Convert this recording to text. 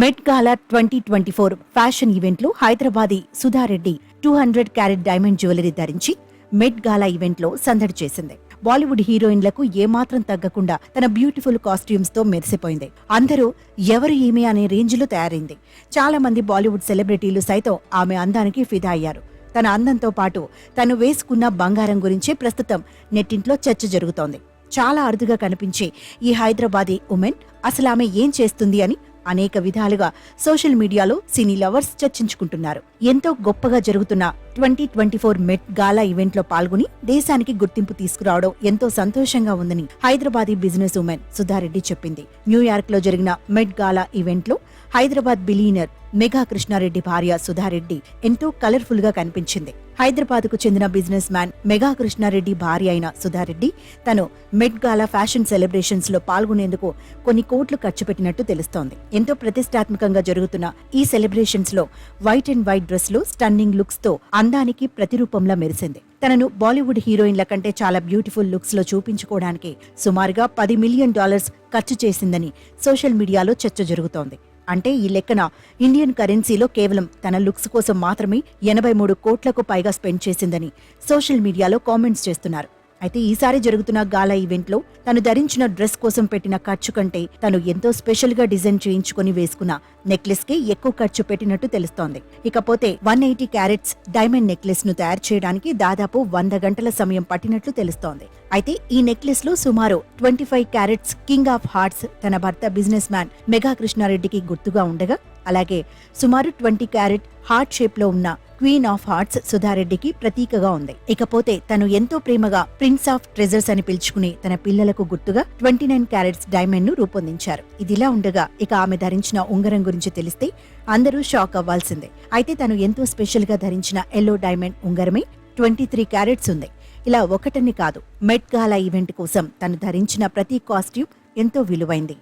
Met Gala twenty twenty four fashion ఈవెంట్లో Hyderabadi Sudha Reddy two hundred carat diamond jewellery ధరించి Met Gala ఈవెంట్లో సందడి చేసింది. బాలీవుడ్ హీరోయిన్లకు ఏమాత్రం తగ్గకుండా తన బ్యూటిఫుల్ కాస్ట్యూమ్స్తో మెరిసిపోయింది. అందరూ ఎవరు ఈమె అనే రేంజ్లో తయారైంది. చాలా మంది బాలీవుడ్ సెలబ్రిటీలు సైతం ఆమె అందానికి ఫిదా అయ్యారు. తన అందంతో పాటు తను వేసుకున్న బంగారం గురించే ప్రస్తుతం నెట్టింట్లో చర్చ జరుగుతోంది. చాలా అరుదుగా కనిపించే ఈ హైదరాబాదీ ఉమెన్ అసలు ఆమె ఏం చేస్తుంది అని అనేక విధాలుగా సోషల్ మీడియాలో సినీ లవర్స్ చర్చించుకుంటున్నారు. ఎంతో గొప్పగా జరుగుతున్న twenty twenty four Met Gala ఈవెంట్లో పాల్గొని దేశానికి గుర్తింపు తీసుకురావడం ఎంతో సంతోషంగా ఉందని హైదరాబాదీ బిజినెస్ ఉమెన్ సుధారెడ్డి చెప్పింది. న్యూయార్క్లో జరిగిన మెట్ గాలా ఈవెంట్లో హైదరాబాద్ బిలీనర్ మెగా కృష్ణారెడ్డి భార్య సుధారెడ్డి ఎంతో కలర్ఫుల్గా కనిపించింది. హైదరాబాద్కు చెందిన బిజినెస్ మ్యాన్ మెగా కృష్ణారెడ్డి భార్య అయిన సుధారెడ్డి తను మెడ్ గాలా ఫ్యాషన్ సెలబ్రేషన్స్లో పాల్గొనేందుకు కొన్ని కోట్లు ఖర్చు పెట్టినట్టు తెలుస్తోంది. ఎంతో ప్రతిష్టాత్మకంగా జరుగుతున్న ఈ సెలబ్రేషన్స్లో white and white dress stunning లుక్స్తో అందానికి ప్రతిరూపంలా మెరిసింది. తనను బాలీవుడ్ హీరోయిన్ల కంటే చాలా బ్యూటిఫుల్ లుక్స్లో చూపించుకోవడానికి సుమారుగా పది మిలియన్ డాలర్స్ ఖర్చు చేసిందని సోషల్ మీడియాలో చర్చ జరుగుతోంది. అంటే ఈ లెక్కన ఇండియన్ కరెన్సీలో కేవలం తన లుక్స్ కోసం మాత్రమే ఎనభై మూడు కోట్లకు పైగా స్పెండ్ చేసిందని సోషల్ మీడియాలో కామెంట్స్ చేస్తున్నారు. అయితే ఈసారి జరుగుతున్న గాలా ఈవెంట్లో తను ధరించిన డ్రెస్ కోసం పెట్టిన ఖర్చు కంటే తను ఎంతో స్పెషల్గా డిజైన్ చేయించుకుని వేసుకున్న నెక్లెస్కి ఎక్కువ ఖర్చు పెట్టినట్టు తెలుస్తోంది. ఇకపోతే వన్ ఎయిటీ క్యారెట్స్ డైమండ్ నెక్లెస్ను తయారు చేయడానికి దాదాపు వంద గంటల సమయం పట్టినట్లు తెలుస్తోంది. అయితే ఈ నెక్లెస్లో సుమారు twenty five carats king of hearts తన భర్త బిజినెస్ మ్యాన్ మెగా కృష్ణారెడ్డికి గుర్తుగా ఉండగా అలాగే సుమారు ట్వంటీ క్యారెట్ హార్ట్ షేప్లో ఉన్న క్వీన్ ఆఫ్ హార్ట్స్ సుధారెడ్డికి ప్రతీకగా ఉంది. ఇకపోతే తను ఎంతో ప్రేమగా ప్రిన్స్ ఆఫ్ ట్రెజర్స్ అని పిలుచుకుని తన పిల్లలకు గుర్తుగా ట్వంటీ నైన్ క్యారెట్స్ డైమండ్ను రూపొందించారు. ఇదిలా ఉండగా ఇక ఆమె ధరించిన ఉంగరం గురించి తెలిస్తే అందరూ షాక్ అవ్వాల్సిందే. అయితే తను ఎంతో స్పెషల్గా ధరించిన ఎల్లో డైమండ్ ఉంగరమే ట్వంటీ త్రీ క్యారెట్స్ ఉంది. ఇలా ఒకటని కాదు మెట్ గాలా ఈవెంట్ కోసం తను ధరించిన ప్రతి కాస్ట్యూమ్ ఎంతో విలువైంది.